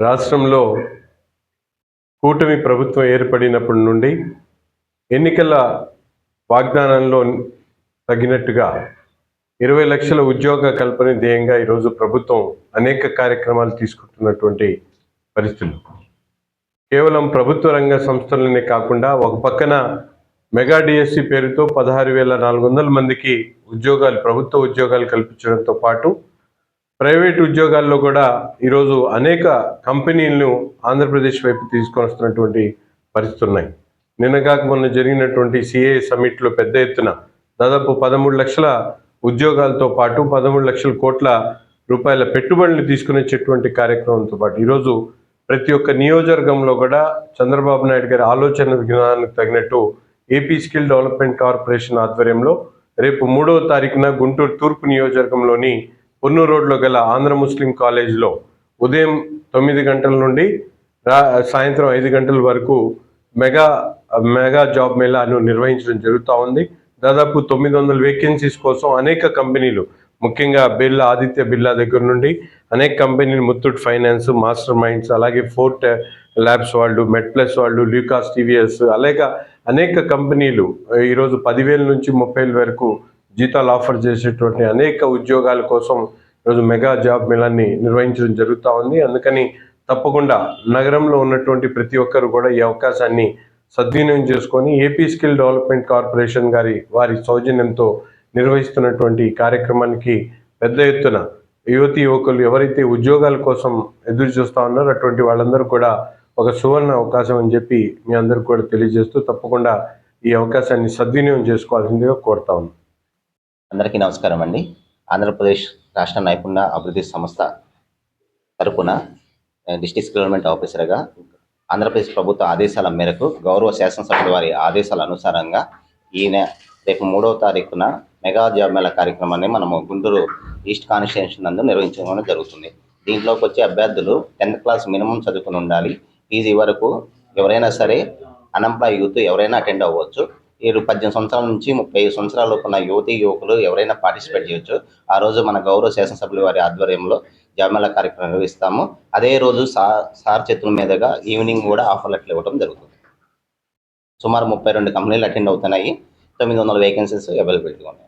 రాష్ట్రంలో కూటమి ప్రభుత్వం ఏర్పడినప్పటి నుండి ఎన్నికల వాగ్దానంలో తగినట్టుగా ఇరవై లక్షల ఉద్యోగ కల్పన ధ్యేయంగా ఈరోజు ప్రభుత్వం అనేక కార్యక్రమాలు తీసుకుంటున్నటువంటి పరిస్థితులు. కేవలం ప్రభుత్వ రంగ సంస్థలనే కాకుండా ఒక పక్కన మెగా డిఎస్సి పేరుతో పదహారు వేల నాలుగు వందల మందికి ఉద్యోగాలు ప్రభుత్వ ఉద్యోగాలు కల్పించడంతో పాటు ప్రైవేట్ ఉద్యోగాల్లో కూడా ఈరోజు అనేక కంపెనీలను ఆంధ్రప్రదేశ్ వైపు తీసుకొని వస్తున్నటువంటి పరిస్థితులు ఉన్నాయి. నిన్నగాక మొన్న జరిగినటువంటి సిఏ సమ్మిట్లో పెద్ద ఎత్తున దాదాపు పదమూడు లక్షల ఉద్యోగాలతో పాటు పదమూడు లక్షల కోట్ల రూపాయల పెట్టుబడులు తీసుకుని వచ్చేటువంటి కార్యక్రమంతో పాటు ఈరోజు ప్రతి ఒక్క నియోజకవర్గంలో కూడా చంద్రబాబు నాయుడు గారి ఆలోచన విధానానికి తగినట్టు ఏపీ స్కిల్ డెవలప్మెంట్ కార్పొరేషన్ ఆధ్వర్యంలో రేపు మూడవ తారీఖున గుంటూరు తూర్పు నియోజకవర్గంలోని పొన్నూరు రోడ్లో గల ఆంధ్ర ముస్లిం కాలేజీలో ఉదయం తొమ్మిది గంటల నుండి రా సాయంత్రం ఐదు గంటల వరకు మెగా మెగా జాబ్ మేళాను నిర్వహించడం జరుగుతూ ఉంది. దాదాపు తొమ్మిది వందల వేకెన్సీస్ కోసం అనేక కంపెనీలు ముఖ్యంగా బిర్లా ఆదిత్య బిర్లా దగ్గర నుండి అనేక కంపెనీలు ముత్తూట్ ఫైనాన్స్ మాస్టర్ మైండ్స్ అలాగే ఫోర్ట్ ల్యాబ్స్ వాళ్ళు మెడ్ ప్లస్ వాళ్ళు ల్యూకాస్ టీవీఎస్ అలాగే అనేక కంపెనీలు ఈరోజు పదివేల నుంచి ముప్పై వేల వరకు జీతాలు ఆఫర్ చేసేటువంటి అనేక ఉద్యోగాల కోసం ఈరోజు మెగా జాబ్ మేళాన్ని నిర్వహించడం జరుగుతూ ఉంది. అందుకని తప్పకుండా నగరంలో ఉన్నటువంటి ప్రతి ఒక్కరు కూడా ఈ అవకాశాన్ని సద్వినియోగం చేసుకొని ఏపీ స్కిల్ డెవలప్మెంట్ కార్పొరేషన్ గారి వారి సౌజన్యంతో నిర్వహిస్తున్నటువంటి ఈ కార్యక్రమానికి పెద్ద ఎత్తున యువతి యువకులు ఎవరైతే ఉద్యోగాల కోసం ఎదురు చూస్తూ ఉన్నారో అటువంటి వాళ్ళందరూ కూడా ఒక సువర్ణ అవకాశం అని చెప్పి మీ అందరికీ కూడా తెలియజేస్తూ తప్పకుండా ఈ అవకాశాన్ని సద్వినియోగం చేసుకోవాల్సిందిగా కోరుతా ఉన్నాను అందరికీ నమస్కారం అండి. ఆంధ్రప్రదేశ్ రాష్ట్ర నైపుణ్య అభివృద్ధి సంస్థ తరపున డిస్ట్రిక్ట్ గవర్నమెంట్ ఆఫీసర్గా ఆంధ్రప్రదేశ్ ప్రభుత్వ ఆదేశాల మేరకు గౌరవ శాసనసభ్యుల వారి ఆదేశాల అనుసారంగా ఈయన రేపు మూడవ తారీఖున మెగా జాబ్ మేళా కార్యక్రమాన్ని మనము గుంటూరు ఈస్ట్ కాన్స్టిట్యూషన్ నందు నిర్వహించడం జరుగుతుంది. దీంట్లోకి వచ్చే అభ్యర్థులు టెన్త్ క్లాస్ మినిమం చదువుకుని ఉండాలి. పీజీ వరకు ఎవరైనా సరే అన్ఎంప్లాయ్ యూత్ ఎవరైనా అటెండ్ అవ్వచ్చు. ఏడు పద్దెనిమిది సంవత్సరాల నుంచి ముప్పై ఐదు సంవత్సరాల ఉన్న యువతి యువకులు ఎవరైనా పార్టిసిపేట్ చేయొచ్చు. ఆ రోజు మన గౌరవ శాసనసభ్యుల వారి ఆధ్వర్యంలో జామేళా కార్యక్రమం నిర్వహిస్తాము. అదే రోజు సార్ సార్ చేతుల మీదుగా ఈవినింగ్ కూడా ఆఫర్ లెట్లు ఇవ్వడం జరుగుతుంది. సుమారు ముప్పై రెండు కంపెనీలు అటెండ్ అవుతున్నాయి. తొమ్మిది వందల వేకెన్సీస్ అవైలబిలిటీగా ఉన్నాయి.